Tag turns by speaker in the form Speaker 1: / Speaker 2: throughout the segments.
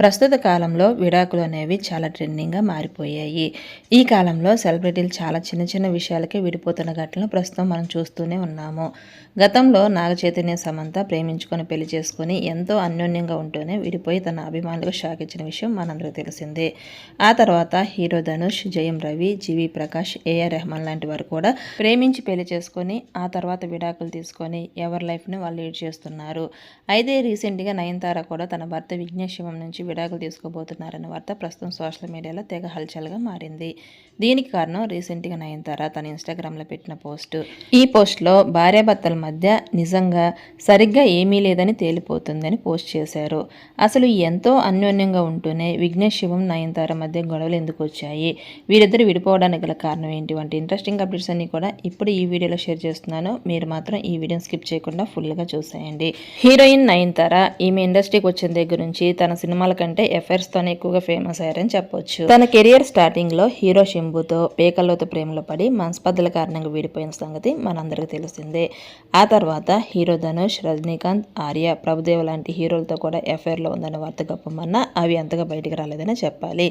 Speaker 1: ప్రస్తుత కాలంలో విడాకులు అనేవి చాలా ట్రెండింగ్గా మారిపోయాయి. ఈ కాలంలో సెలబ్రిటీలు చాలా చిన్న చిన్న విషయాలకే విడిపోతున్న ఘటనలు ప్రస్తుతం మనం చూస్తూనే ఉన్నాము. గతంలో నాగ చైతన్య సమంత ప్రేమించుకొని పెళ్ళి చేసుకొని ఎంతో అన్యోన్యంగా ఉంటూనే విడిపోయి తన అభిమానులకు షాక్ ఇచ్చిన విషయం మనందరూ తెలిసిందే. ఆ తర్వాత hero Dhanush Jayam Ravi GV Prakash AR Rahman లాంటి వారు కూడా ప్రేమించి పెళ్ళి చేసుకొని ఆ తర్వాత విడాకులు తీసుకొని ఎవరి లైఫ్ని వాళ్ళు లీడ్ చేస్తున్నారు. అయితే రీసెంట్గా నయనతార కూడా తన భర్త విఘ్నేష్ నుంచి విడాకులు తీసుకోబోతున్నారన్న వార్త ప్రస్తుతం సోషల్ మీడియాలో తెగ హల్చల్గా మారింది. దీనికి కారణం రీసెంట్గా నయనతార తన ఇన్స్టాగ్రామ్లో పెట్టిన పోస్ట్. ఈ పోస్ట్లో భార్యాభర్తల మధ్య నిజంగా సరిగ్గా ఏమీ లేదని తేలిపోతుందని పోస్ట్ చేశారు. అసలు ఎంతో అన్యోన్యంగా ఉంటూనే విఘ్నేష్ శివం నయనతార మధ్య గొడవలు ఎందుకు వచ్చాయి? వీరిద్దరు విడిపోవడానికి గల కారణం ఏంటి? వంటి ఇంట్రెస్టింగ్ అప్డేట్స్ అన్ని కూడా ఇప్పుడు ఈ వీడియోలో షేర్ చేస్తున్నాను. మీరు మాత్రం ఈ వీడియోని స్కిప్ చేయకుండా ఫుల్గా చూసేయండి. హీరోయిన్ నయనతార ఈమె ఇండస్ట్రీకి వచ్చిన దగ్గర నుంచి తన సినిమాల కంటే ఎఫైర్స్తోనే ఎక్కువగా ఫేమస్ అయ్యారని చెప్పొచ్చు. తన కెరియర్ స్టార్టింగ్లో హీరో శంభుతో పేకల్లోతో ప్రేమలో పడి మనస్పర్ధల కారణంగా విడిపోయిన సంగతి మనందరికీ తెలిసిందే. ఆ తర్వాత హీరో ధనుష్ రజనీకాంత్ ఆర్య ప్రభుదేవ లాంటి హీరోలతో కూడా ఎఫైర్లో లో ఉందన్న వార్త గొప్పమన్నా అవి అంతగా బయటకు రాలేదని చెప్పాలి.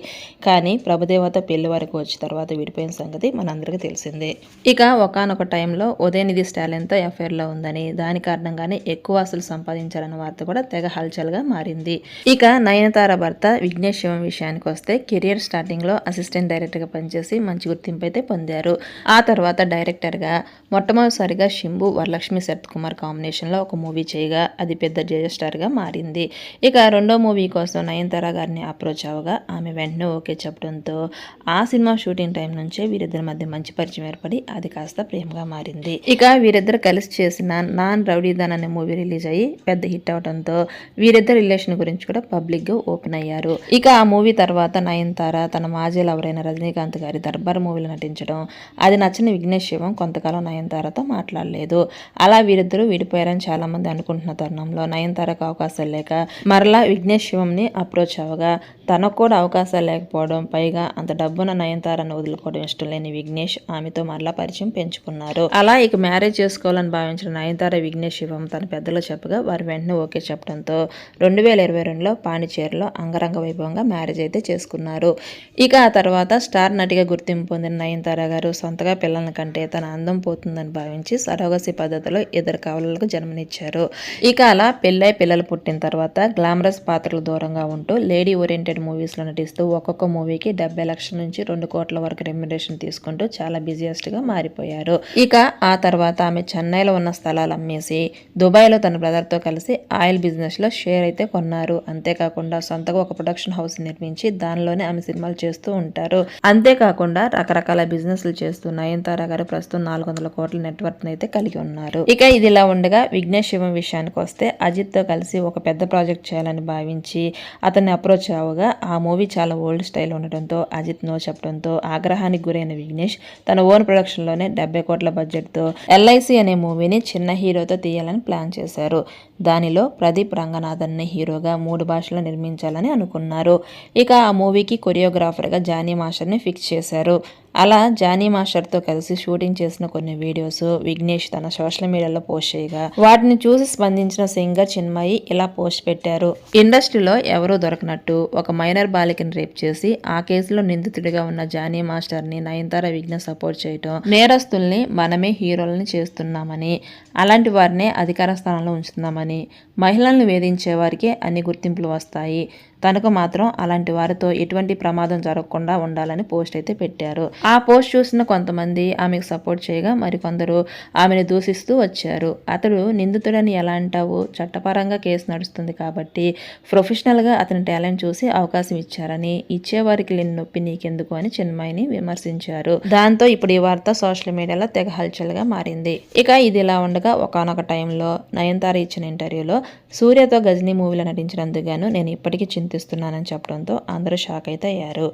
Speaker 1: కానీ ప్రభుదేవతో పెళ్ళి వరకు వచ్చిన తర్వాత విడిపోయిన సంగతి మనందరికీ తెలిసిందే. ఇక ఒకనొక టైంలో ఉదయనిధి స్టాలిన్తో ఎఫైర్లో ఉందని దాని కారణంగానే ఎక్కువ అసలు సంపాదించాలన్న వార్త కూడా తెగ హల్చల్గా మారింది. ఇక నయనతార భర్త విఘ్నేష్ శివం విషయానికి వస్తే కెరియర్ స్టార్టింగ్లో అసిస్టెంట్ డైరెక్టర్గా పనిచేసి మంచి గుర్తింపు అయితే పొందారు. ఆ తర్వాత డైరెక్టర్గా మొట్టమొదటిసారిగా శింభు వరలక్ష్మి శరత్ కుమార్ కాంబినేషన్లో ఒక మూవీ చేయగా అది పెద్ద జయస్టార్గా మారింది. ఇక రెండో మూవీ కోసం నయనతార గారిని అప్రోచ్ అవగా ఆమె వెంటనే ఓకే చెప్పడంతో ఆ సినిమా షూటింగ్ టైం నుంచే వీరిద్దరి మధ్య మంచి పరిచయం ఏర్పడి అది కాస్త ప్రేమగా మారింది. ఇక వీరిద్దరు కలిసి చేసిన నాన్ రౌడీదాన్ అనే మూవీ రిలీజ్ అయ్యి పెద్ద హిట్ అవడంతో వీరిద్దరి రిలేషన్ గురించి కూడా పబ్లిక్గా ఓపెన్ అయ్యారు. ఇక ఆ మూవీ తర్వాత నయనతార తన మాజీ లవరైన రజనీకాంత్ గారి దర్బార్ మూవీలో నటించడం అది నచ్చిన విఘ్నేష్ శివం కొంతకాలం నయనతారతో మాట్లాడలేదు. అలా వీరిద్దరూ విడిపోయారని చాలా మంది అనుకుంటున్న తరుణంలో నయనతారకు అవకాశాలు లేక మరలా విఘ్నేష్ శివంని అప్రోచ్ అవగా తనకు కూడా అవకాశాలు లేకపోవడం పైగా అంత డబ్బున నయనతారను వదులుకోవడం ఇష్టం లేని విఘ్నేష్ ఆమెతో మరలా పరిచయం పెంచుకున్నారు. అలా ఇక మ్యారేజ్ చేసుకోవాలని భావించిన నయనతార విఘ్నేష్ శివం తన పెద్దలు చెప్పగా వారు వెంటనే ఓకే చెప్పడంతో రెండు వేల ఇరవై రెండులో ఇయర్లో అంగరంగ వైభవంగా మ్యారేజ్ అయితే చేసుకున్నారు. ఇక ఆ తర్వాత స్టార్ నటిగా గుర్తింపు పొందిన నయనతార గారు సొంతగా పిల్లల కంటే తన అందం పోతుందని భావించి సరోగసి పద్ధతిలో ఇద్దరు కవలలకు జన్మనిచ్చారు. ఇక అలా పెళ్ళై పిల్లలు పుట్టిన తర్వాత గ్లామరస్ పాత్రలు దూరంగా ఉంటూ లేడీ ఓరియంటెడ్ మూవీస్లో నటిస్తూ ఒక్కొక్క మూవీకి డెబ్బై లక్షల నుంచి రెండు కోట్ల వరకు రెమ్యునరేషన్ తీసుకుంటూ చాలా బిజియెస్ట్గా మారిపోయారు. ఇక ఆ తర్వాత ఆమె చెన్నైలో ఉన్న స్థలాలు అమ్మేసి దుబాయ్లో తన బ్రదర్తో కలిసి ఆయిల్ బిజినెస్లో షేర్ అయితే కొన్నారు. అంతేకాకుండా సొంతగా ఒక ప్రొడక్షన్ హౌస్ నిర్మించి దానిలోనే ఆమె సినిమాలు చేస్తూ ఉంటారు. అంతేకాకుండా రకరకాల బిజినెస్లు చేస్తూ నయనతార గారు ప్రస్తుతం నాలుగు వందల కోట్ల నెట్వర్క్ అయితే కలిగి ఉన్నారు. ఇక ఇది ఇలా ఉండగా విఘ్నేష్ శివం విషయానికి వస్తే అజిత్తో కలిసి ఒక పెద్ద ప్రాజెక్ట్ చేయాలని భావించి అతన్ని అప్రోచ్ అవగా ఆ మూవీ చాలా ఓల్డ్ స్టైల్ ఉండటంతో అజిత్ నో చెప్పడంతో ఆగ్రహానికి గురైన విఘ్నేష్ తన ఓన్ ప్రొడక్షన్లోనే డెబ్బై కోట్ల బడ్జెట్తో ఎల్ఐసి అనే మూవీని చిన్న హీరోతో తీయాలని ప్లాన్ చేశారు. దానిలో ప్రదీప్ రంగనాథన్ని హీరోగా మూడు భాషల్లో నిర్మించాలని అనుకున్నారు. ఇక ఆ మూవీకి కొరియోగ్రాఫర్గా జానీ మాస్టర్ని ఫిక్స్ చేశారు. అలా జానీ మాస్టర్తో కలిసి షూటింగ్ చేసిన కొన్ని వీడియోస్ విఘ్నేష్ తన సోషల్ మీడియాలో పోస్ట్ చేయగా వాటిని చూసి స్పందించిన సింగర్ చిన్మయి ఇలా పోస్ట్ పెట్టారు. ఇండస్ట్రీలో ఎవరూ దొరకనట్టు ఒక మైనర్ బాలికని రేప్ చేసి ఆ కేసులో నిందితుడిగా ఉన్న జానీ మాస్టర్ని నయనతార విఘ్న సపోర్ట్ చేయటం నేరస్తుల్ని మనమే హీరోలని చేస్తున్నామని అలాంటి వారినే అధికార స్థానంలో ఉంచుతున్నామని మహిళలను వేధించే వారికి అన్ని గుర్తింపులు వస్తాయి. ಮಾಡಿ తనకు మాత్రం అలాంటి వారితో ఎటువంటి ప్రమాదం జరగకుండా ఉండాలని పోస్ట్ అయితే పెట్టారు. ఆ పోస్ట్ చూసిన కొంతమంది ఆమెకు సపోర్ట్ చేయగా మరికొందరు ఆమెను దూషిస్తూ వచ్చారు. అతడు నిందితుడని ఎలా అంటావు? చట్టపరంగా కేసు నడుస్తుంది కాబట్టి ప్రొఫెషనల్గా అతని టాలెంట్ చూసి అవకాశం ఇచ్చారని ఇచ్చేవారికి లేని నొప్పి నీకెందుకు అని చిన్మయిని విమర్శించారు. దాంతో ఇప్పుడు ఈ వార్త సోషల్ మీడియాలో తెగ హల్చల్గా మారింది. ఇక ఇది ఇలా ఉండగా ఒకనొక టైంలో నయనతార ఇచ్చిన ఇంటర్వ్యూలో సూర్యతో గజనీ మూవీలో నటించినందుకు గాను నేను ఇప్పటికీ చింతిస్తున్నానని చెప్పడంతో అందరూ షాక్ అయితే అయ్యారు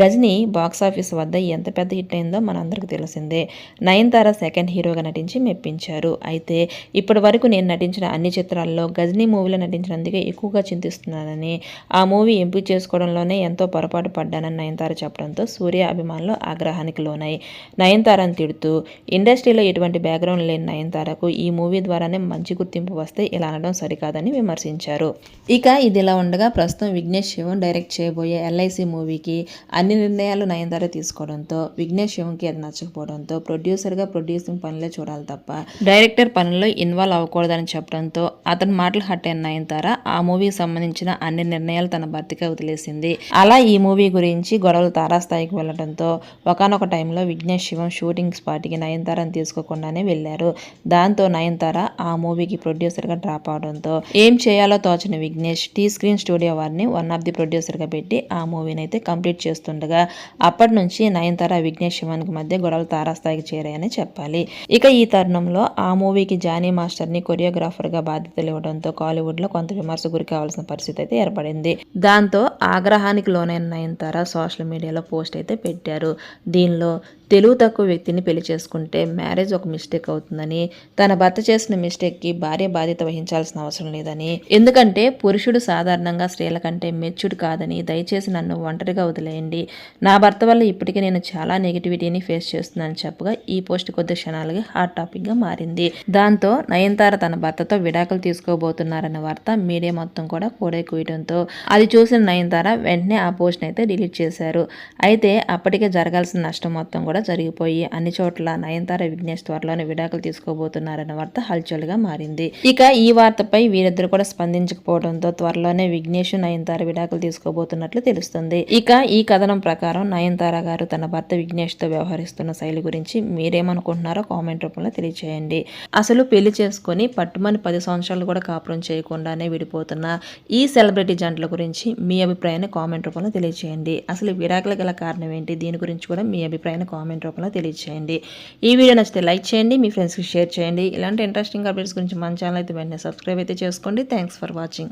Speaker 1: గజనీ బాక్సాఫీస్ వద్ద ఎంత పెద్ద హిట్ అయిందో మనందరికీ తెలిసిందే. నయనతార సెకండ్ హీరోగా నటించి మెప్పించారు. అయితే ఇప్పటి వరకు నేను నటించిన అన్ని చిత్రాల్లో గజనీ మూవీలో నటించినందుకే ఎక్కువగా చింతిస్తున్నానని ఆ మూవీ ఎంపిక చేసుకోవడంలోనే ఎంతో పొరపాటు పడ్డానని నయనతార చెప్పడంతో సూర్య అభిమానులు ఆగ్రహానికి లోనాయి నయనతారని తిడుతూ ఇండస్ట్రీలో ఎటువంటి బ్యాక్గ్రౌండ్ లేని నయనతారకు ఈ మూవీ ద్వారానే మంచి గుర్తింపు వస్తే ఇలా అనడం సరికాదని విమర్శించారు. ఇక ఇదిలా ఉండగా ప్రస్తుతం విఘ్నేష్ శివం డైరెక్ట్ చేయబోయే ఎల్ఐసి మూవీకి అన్ని నిర్ణయాలు నయనతార తీసుకోవడంతో విఘ్నేష్ శివంకి అది నచ్చకపోవడంతో ప్రొడ్యూసర్గా ప్రొడ్యూసింగ్ పనులే చూడాలి తప్ప డైరెక్టర్ పనుల్లో ఇన్వాల్వ్ అవ్వకూడదని చెప్పడంతో అతని మాటలు హట్ అయిన నయనతార ఆ మూవీకి సంబంధించిన అన్ని నిర్ణయాలు తన భర్తగా వదిలేసింది. అలా ఈ మూవీ గురించి గొడవలు తారాస్థాయికి వెళ్ళడంతో ఒకనొక టైంలో విఘ్నేష్ శివం షూటింగ్ స్పాట్కి నయనతారని తీసుకోకుండానే వెళ్ళారు. దాంతో నయనతార ఆ మూవీకి ప్రొడ్యూసర్గా డ్రాప్ అవడంతో ఏం చేయాలో తోచని విఘ్నేష్ టీ స్క్రీన్ స్టూడియో వారిని వన్ ఆఫ్ ది ప్రొడ్యూసర్గా పెట్టి ఆ మూవీని అయితే కంప్లీట్ చేస్తుండగా అప్పటి నుంచి నయనతార విఘ్నేష్ శివానికి మధ్య గొడవలు తారాస్థాయికి చేరాయని చెప్పాలి. ఇక ఈ తరుణంలో ఆ మూవీకి జానీ మాస్టర్ని కొరియోగ్రాఫర్గా బాధ్యతలు ఇవ్వడంతో కాలీవుడ్లో కొంత విమర్శ గురి కావాల్సిన పరిస్థితి అయితే ఏర్పడింది. దాంతో ఆగ్రహానికి లోనైన నయనతార సోషల్ మీడియాలో పోస్ట్ అయితే పెట్టారు. దీనిలో తెలుగు తక్కువ వ్యక్తిని పెళ్ళి చేసుకుంటే మ్యారేజ్ ఒక మిస్టేక్ అవుతుందని తన భర్త చేసిన మిస్టేక్కి భార్య బాధ్యత వహించాల్సిన అవసరం లేదని. ఎందుకంటే పురుషుడు సాధారణంగా స్త్రీల కంటే మెచ్చుడు కాదని దయచేసి నన్ను ఒంటరిగా వదిలేయండి. నా భర్త వల్ల ఇప్పటికే నేను చాలా నెగిటివిటీని ఫేస్ చేస్తున్నానని చెప్పగా ఈ పోస్ట్ కొద్ది క్షణాలుగా హాట్ టాపిక్గా మారింది. దాంతో నయనతార తన భర్తతో విడాకులు తీసుకోబోతున్నారన్న వార్త మీడియా మొత్తం కూడా కోడే కూయడంతో అది చూసిన నయనతార వెంటనే ఆ పోస్ట్ని అయితే డిలీట్ చేశారు. అయితే అప్పటికే జరగాల్సిన నష్టం మొత్తం కూడా జరిగిపోయి అన్ని చోట్ల నయనతార విఘ్నేష్ త్వరలోనే విడాకులు తీసుకోబోతున్నారన్న వార్త హల్చల్గా మారింది. ఇక ఈ వార్తపై వీరిద్దరు కూడా స్పందించకపోవడంతో త్వరలోనే విఘ్నేష్ నయనతార విడాకులు తీసుకోబోతున్నట్లు తెలుస్తుంది. ఇక ఈ కథనం ప్రకారం నయనతార గారు తన భర్త విఘ్నేష్తో వ్యవహరిస్తున్న శైలి గురించి మీరేమనుకుంటున్నారో కామెంట్ రూపంలో తెలియచేయండి. అసలు పెళ్ళి చేసుకుని పట్టుమని పది సంవత్సరాలు కూడా కాపురం చేయకుండానే విడిపోతున్న ఈ సెలబ్రిటీ జంటల గురించి మీ అభిప్రాయాన్ని కామెంట్ రూపంలో తెలియచేయండి. అసలు విడాకులకు గల కారణం ఏంటి? దీని గురించి కూడా మీ అభిప్రాయాన్ని కామెంట్ రూపంలో తెలియచేయండి. ఈ వీడియో నచ్చితే లైక్ చేయండి మీ ఫ్రెండ్స్కి షేర్ చేయండి. ఇలాంటి ఇంట్రెస్టింగ్ అప్డేట్స్ గురించి మన ఛానల్ అయితే వెంటనే సబ్స్క్రైబ్ అయితే చేసుకోండి. Thanks for watching.